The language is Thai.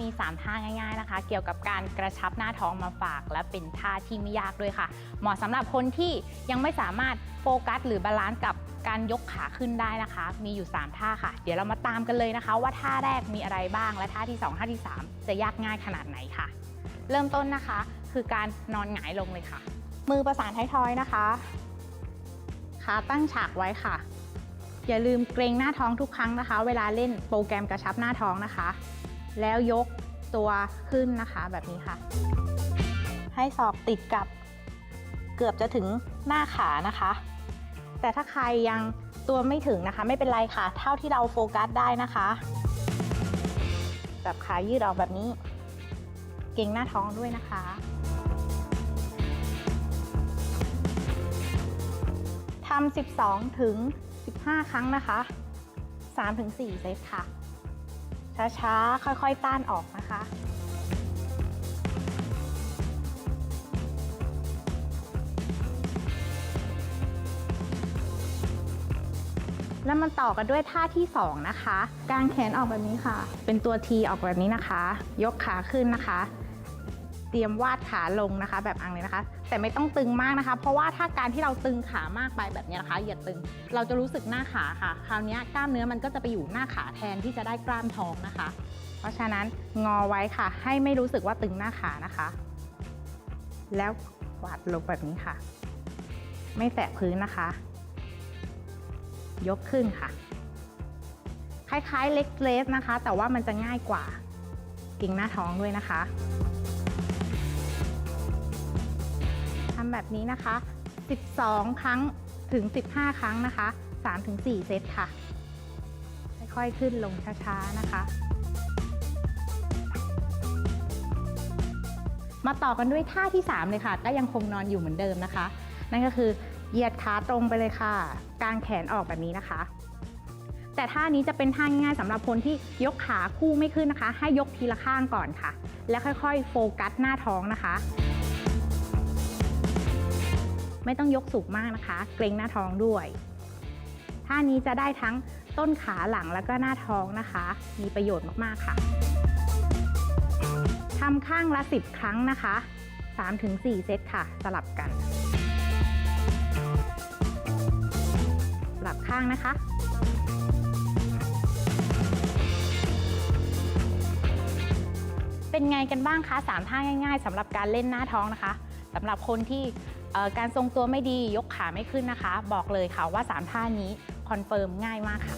มี 3 ท่าง่าย ๆนะคะ เกี่ยวกับการกระชับหน้าท้องมาฝาก และเป็นท่าที่ไม่ยากด้วยค่ะ เหมาะสำหรับคนที่ยังไม่สามารถโฟกัส หรือบาลานซ์กับการยกขาขึ้นได้นะคะ มีอยู่ 3 ท่าค่ะ เดี๋ยวเรามาตามกันเลยนะคะ ว่าท่าแรกมีอะไรบ้างและท่าที่ 2 ท่าที่ 3 จะยากง่ายขนาดไหนค่ะ เริ่มต้นนะคะ คือการนอนหงายลงเลยค่ะ มือประสานท้ายทอยนะคะขาตั้งฉากไว้ค่ะ อย่าลืมเกรงหน้าท้องทุกครั้งนะคะ เวลาเล่นโปรแกรมกระชับหน้าท้องนะคะ แล้วยกตัวขึ้นนะคะแบบนี้ค่ะ ให้ศอกติดกับเกือบจะถึงหน้าขานะคะ แต่ถ้าใครยังตัวไม่ถึงนะคะ ไม่เป็นไรค่ะ เท่าที่เราโฟกัสได้นะคะแบบขายืดออกแบบนี้ เกรงหน้าท้องด้วยนะคะ ทำ 12 ถึง 15 ครั้งนะคะ 3 ถึง 4 เซตค่ะ ช้าๆ ค่อยๆ ต้านออกนะคะ แล้วมันต่อกันด้วยท่าที่ 2 นะคะ กางแขนออกแบบนี้ค่ะ เป็นตัว T ออกแบบนี้นะคะ ยกขาขึ้นนะคะ เตรียมวาดขาลงนะคะ แบบอังเลยนะคะ แต่ไม่ต้องตึงมากนะคะ เพราะว่าถ้าการที่เราตึงขามากไปแบบนี้นะคะอย่าตึง เราจะรู้สึกหน้าขาค่ะ คราวนี้กล้ามเนื้อมันก็จะไปอยู่หน้าขาแทนที่จะได้กล้ามท้องนะคะ เพราะฉะนั้นงอไว้ค่ะ ให้ไม่รู้สึกว่าตึงหน้าขานะคะ แล้ววาดลงแบบนี้ค่ะ ไม่แตะพื้นนะคะ ยกขึ้นค่ะ คล้ายๆเล็กเลสนะคะ แต่ว่ามันจะง่ายกว่ากิ่งหน้าท้องด้วยนะคะำแบบนี้นะคะ 12 ครั้งถึง 15 ครั้งนะคะ 3-4 เซตค่ะ ค่อยๆขึ้นลงช้าๆนะคะ มาต่อกันด้วยท่าที่ 3 เลยค่ะ ก็ยังคงนอนอยู่เหมือนเดิมนะคะ นั่นก็คือเหยียดขาตรงไปเลยค่ะ กางแขนออกแบบนี้นะคะ แต่ท่านี้จะเป็นท่าง่ายๆสำหรับคนที่ยกขาคู่ไม่ขึ้นนะคะ ให้ยกทีละข้างก่อนค่ะ แล้วค่อยๆ โฟกัสหน้าท้องนะคะ ไม่ต้องยกสูงมากนะคะ เกรงหน้าท้องด้วยท่านี้จะได้ทั้งต้นขาหลังแล้วก็หน้าท้องนะคะ มีประโยชน์มากๆค่ะทำข้างละ 10 ครั้งนะคะ 3-4 เซตค่ะ สลับกัน สลับข้างนะคะเป็นไงกันบ้างคะ 3 ท่าง่ายๆสำหรับการเล่นหน้าท้องนะคะสำหรับคนที่ การทรงตัวไม่ดียกขาไม่ขึ้นนะคะ บอกเลยค่ะว่า 3 ท่านี้คอนเฟิร์มง่ายมากค่ะ